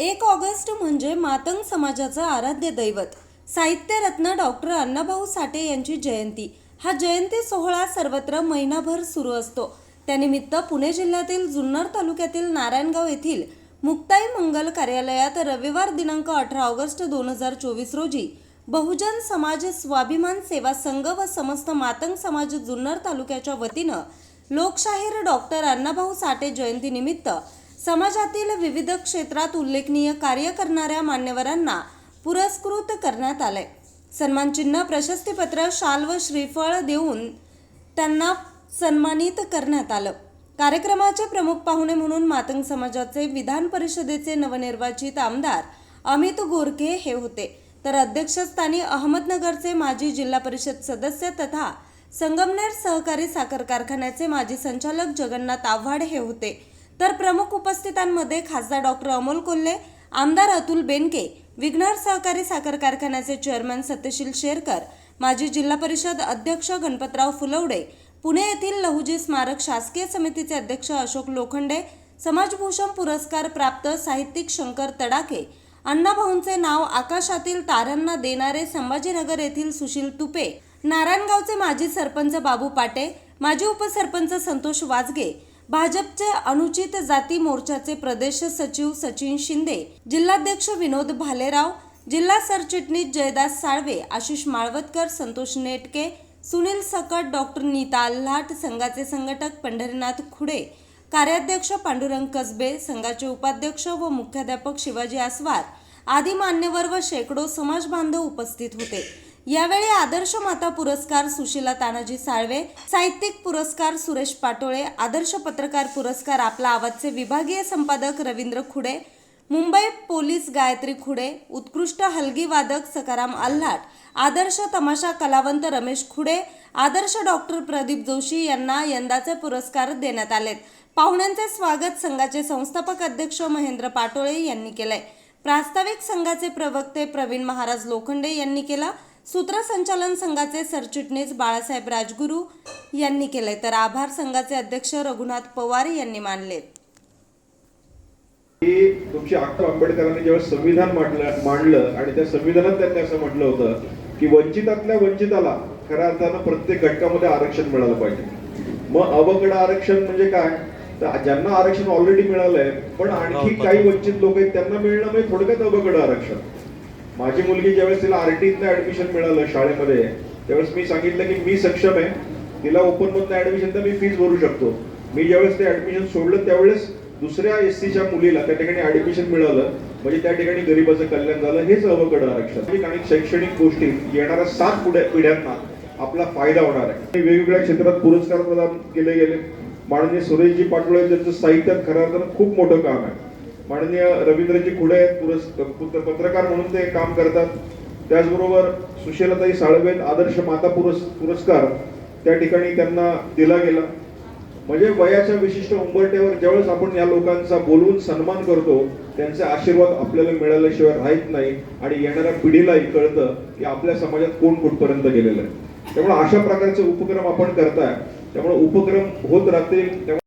एक ऑगस्ट म्हणजे मातंग समाजाचं आराध्य दैवत. साहित्यरत्न डॉक्टर अण्णाभाऊ साठे यांची जयंती. हा जयंती सोहळा सर्वत्र महिनाभर सुरू असतो. त्यानिमित्त पुणे जिल्ह्यातील जुन्नर तालुक्यातील नारायणगाव येथील मुक्ताई मंगल कार्यालयात रविवार दिनांक अठरा ऑगस्ट दोन हजार चोवीस रोजी बहुजन समाज स्वाभिमान सेवा संघ व समस्त मातंग समाज जुन्नर तालुक्याच्या वतीनं लोकशाहीर डॉक्टर अण्णाभाऊ साठे जयंतीनिमित्त समाजातील विविध क्षेत्रात उल्लेखनीय कार्य करणाऱ्या मान्यवरांना पुरस्कृत करण्यात आले सन्मानचिन्ह प्रशस्तीपत्र शाल व श्रीफळ देऊन त्यांना सन्मानित करण्यात आलं. कार्यक्रमाचे प्रमुख पाहुणे म्हणून मातंग समाजाचे विधान परिषदेचे नवनिर्वाचित आमदार अमित गोरखे हे होते. तर अध्यक्षस्थानी अहमदनगरचे माजी जिल्हा परिषद सदस्य तथा संगमनेर सहकारी साखर कारखान्याचे माजी संचालक जगन्नाथ आव्हाड हे होते. तर प्रमुख उपस्थितांमध्ये खासदार डॉक्टर अमोल कोल्हे आमदार अतुल बेनके विघ्नर सहकारी साखर कारखान्याचे चेअरमन सत्यशील शेरकर माजी जिल्हा परिषद अध्यक्ष गणपतराव फुलवडे पुणे येथील लहुजी स्मारक शासकीय समितीचे अध्यक्ष अशोक लोखंडे समाजभूषण पुरस्कार प्राप्त साहित्यिक शंकर तडाखे अण्णाभाऊंचे नाव आकाशातील तारांना देणारे संभाजीनगर येथील सुशील तुपे नारायणगावचे माजी सरपंच बाबू पाटे माजी उपसरपंच संतोष वाजगे भाजपचे अनुचित जाती मोर्चाचे प्रदेश सचिव सचिन शिंदे जिल्हाध्यक्ष विनोद भालेराव जिल्हा सरचिटणीस जयदास साळवे आशिष माळवतकर संतोष नेटके सुनील सकट डॉक्टर नीता आल्हाट संघाचे संघटक पंढरीनाथ खुडे कार्याध्यक्ष पांडुरंग कसबे संघाचे उपाध्यक्ष व मुख्याध्यापक शिवाजी आसवार आदी मान्यवर व शेकडो समाज बांधव उपस्थित होते. यावेळी आदर्श माता पुरस्कार सुशीला तानाजी साळवे साहित्यिक पुरस्कार सुरेश पाटोळे आदर्श पत्रकार पुरस्कार आपला आवाजचे विभागीय संपादक रवींद्र खुडे मुंबई पोलीस गायत्री खुडे उत्कृष्ट हलगी वादक सकाराम आल्हाट आदर्श तमाशा कलावंत रमेश खुडे आदर्श डॉक्टर प्रदीप जोशी यांना यंदाचे पुरस्कार देण्यात आलेत. पाहुण्यांचे स्वागत संघाचे संस्थापक अध्यक्ष महेंद्र पाटोळे यांनी केलंय. प्रास्ताविक संघाचे प्रवक्ते प्रवीण महाराज लोखंडे यांनी केला. सूत्रसंचालन संघाचे सरचिटणीस बाळासाहेब राजगुरू यांनी केलंय. तर आभार संघाचे अध्यक्ष रघुनाथ पवार यांनी मानले तुमची डॉक्टर आंबेडकरांनी जेव्हा संविधान मांडलं मांडलं आणि त्या संविधानात त्यांनी असं म्हटलं होतं की वंचितातल्या वंचिताला खऱ्या अर्थानं प्रत्येक घटकामध्ये आरक्षण मिळालं पाहिजे. मग अवघड आरक्षण म्हणजे काय? तर ज्यांना आरक्षण ऑलरेडी मिळालंय पण आणखी काही वंचित लोक आहेत त्यांना मिळणं म्हणजे थोडक्यात अवघड आरक्षण. माझी मुलगी ज्यावेळेस तिला आरटीतनं ऍडमिशन मिळालं शाळेमध्ये त्यावेळेस मी सांगितलं की मी सक्षम आहे. तिला ओपन मधनं ऍडमिशन तर मी फीज भरू शकतो. मी ज्यावेळेस ते ऍडमिशन सोडलं त्यावेळेस दुसऱ्या एस च्या मुलीला त्या ठिकाणी ऍडमिशन मिळालं. म्हणजे त्या ठिकाणी गरीबाचं कल्याण झालं. हेच अवघड आरक्षण. आणि शैक्षणिक गोष्टी येणाऱ्या सात पुढ्या पिढ्यांना आपला फायदा होणार आहे. वेगवेगळ्या क्षेत्रात पुरस्कार प्रदान केले गेले. माननीय सुरेशजी पाटोळे त्यांचं साहित्यात खऱ्या अर्थानं खूप मोठं काम आहे. माननीय रवींद्रजी खुडे पुरस् पत्रकार म्हणून ते काम करतात. त्याचबरोबर सुशीलताई साळवे आदर्श माता पुरस् पुरस्कार त्या ठिकाणी त्यांना दिला गेला. म्हणजे वयाच्या विशिष्ट उंबरट्यावर ज्यावेळेस आपण या लोकांचा बोलवून सन्मान करतो त्यांचे आशीर्वाद आपल्याला मिळाल्याशिवाय राहत नाही आणि येणाऱ्या पिढीलाही कळतं की आपल्या समाजात कोण कुठपर्यंत गेलेलं आहे. त्यामुळे अशा प्रकारचे उपक्रम आपण करताय. त्यामुळे उपक्रम होत राहतील त्यामुळे